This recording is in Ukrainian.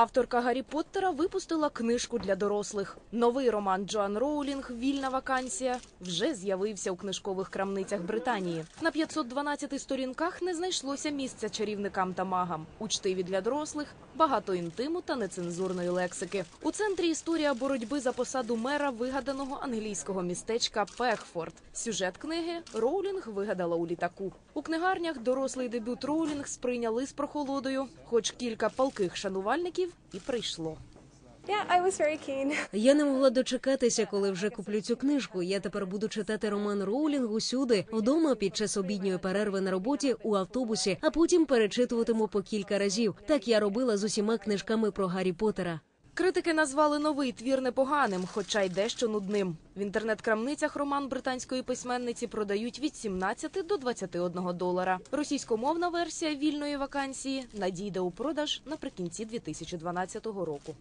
Авторка Гаррі Поттера випустила книжку для дорослих. Новий роман Джоан Роулінг Вільна вакансія вже з'явився у книжкових крамницях Британії. На 512 сторінках не знайшлося місця чарівникам та магам. Учтиві для дорослих, багато інтиму та нецензурної лексики. У центрі історія боротьби за посаду мера вигаданого англійського містечка Пехфорд. Сюжет книги Роулінг вигадала у літаку. У книгарнях дорослий дебют Роулінг сприйняли з прохолодою, хоч кілька палких шанувальників і прийшло. Я не могла дочекатися, коли вже куплю цю книжку. Я тепер буду читати роман Роулінг усюди, вдома під час обідньої перерви на роботі у автобусі, а потім перечитуватиму по кілька разів. Так я робила з усіма книжками про Гаррі Поттера. Критики назвали новий твір непоганим, хоча й дещо нудним. В інтернет-крамницях роман британської письменниці продають від 17 до 21 долара. Російськомовна версія вільної вакансії надійде у продаж наприкінці 2012 року.